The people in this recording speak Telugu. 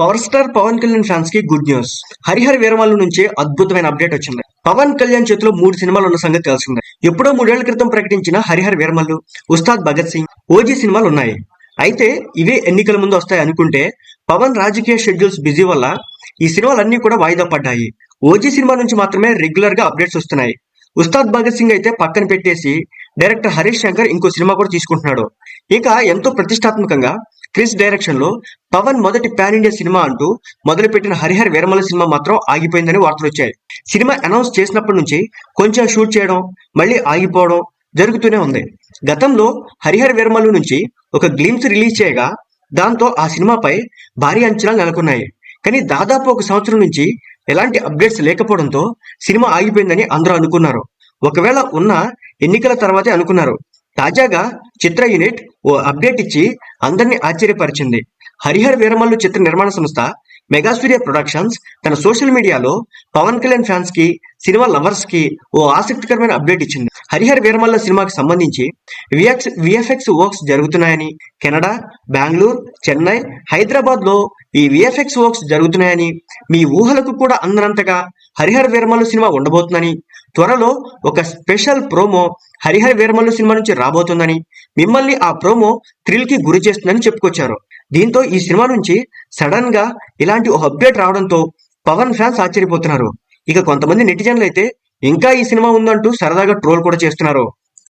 పవర్ స్టార్ పవన్ కళ్యాణ్ ఫ్యాన్స్కి గుడ్ న్యూస్. హరిహర వీరమల్లు నుంచే అద్భుతమైన అప్డేట్ వచ్చింది. పవన్ కళ్యాణ్ చేతిలో మూడు సినిమాలు ఉన్న సంగతి తెలిసిందే. ఎప్పుడో మూడేళ్ళ క్రితం ప్రకటించిన హరిహర వీరమల్లు ఉస్తాద్ భగత్ సింగ్ ఓజీ సినిమాలు ఉన్నాయి. అయితే ఇవే ఎన్నికల ముందు వస్తాయి అనుకుంటే పవన్ రాజకీయ షెడ్యూల్స్ బిజీ వల్ల ఈ సినిమాలన్నీ కూడా వాయిదా పడ్డాయి. ఓజీ సినిమా నుంచి మాత్రమే రెగ్యులర్గా అప్డేట్స్ వస్తున్నాయి. ఉస్తాద్ భగత్ సింగ్ అయితే పక్కన పెట్టేసి డైరెక్టర్ హరీష్ శంకర్ ఇంకో సినిమా కూడా తీసుకుంటున్నాడు. ఇక ఎంతో ప్రతిష్టాత్మకంగా క్రిస్ డైరెక్షన్లో పవన్ మొదటి పాన్ ఇండియా సినిమా అంటూ మొదలుపెట్టిన హరిహర్ వీరమల సినిమా మాత్రం ఆగిపోయిందని వార్తలు వచ్చాయి. సినిమా అనౌన్స్ చేసినప్పటి నుంచి కొంచెం షూట్ చేయడం మళ్ళీ ఆగిపోవడం జరుగుతూనే ఉంది. గతంలో హరిహర్ వీరమల్లు నుంచి ఒక గ్లిమ్స్ రిలీజ్ చేయగా దాంతో ఆ సినిమాపై భారీ అంచనాలు నెలకొన్నాయి. కానీ దాదాపు ఒక సంవత్సరం నుంచి ఎలాంటి అప్డేట్స్ లేకపోవడంతో సినిమా ఆగిపోయిందని అందరూ అనుకున్నారు. ఒకవేళ ఉన్న ఎన్నికల తర్వాతే అనుకున్నారు. తాజాగా చిత్ర యూనిట్ ఓ అప్డేట్ ఇచ్చి అందరినీ ఆశ్చర్యపరిచింది. హరిహర్ వీరమల్లు చిత్ర నిర్మాణ సంస్థ మెగాసూర్య ప్రొడక్షన్స్ తన సోషల్ మీడియాలో పవన్ కళ్యాణ్ ఫ్యాన్స్కి సినిమా లవర్స్కి ఓ ఆసక్తికరమైన అప్డేట్ ఇచ్చింది. హరిహర్ వీరమల్ల సినిమాకి సంబంధించి విఎక్స్ విఎఫ్ఎక్స్ వర్క్స్ జరుగుతున్నాయని కెనడా బెంగళూరు చెన్నై హైదరాబాద్లో ఈ విఎఫ్ఎక్స్ వర్క్స్ జరుగుతున్నాయని మీ ఊహలకు కూడా అందనంతగా హరిహర్ వీరమల్లు సినిమా ఉండబోతుందని త్వరలో ఒక special promo Harihara Veeramallu cinema నుంచి రాబోతుందని మిమ్మల్ని ఆ ప్రోమో థ్రిల్కి గురి చేస్తుందని చెప్పుకొచ్చారు. దీంతో ఈ సినిమా నుంచి సడన్గా ఇలాంటి ఒక అప్డేట్ రావడంతో పవన్ ఫ్యాన్స్ ఆశ్చర్యపోతున్నారు. ఇక కొంతమంది నెటిజన్లు అయితే ఇంకా ఈ సినిమా ఉందంటూ సరదాగా ట్రోల్ కూడా చేస్తున్నారు.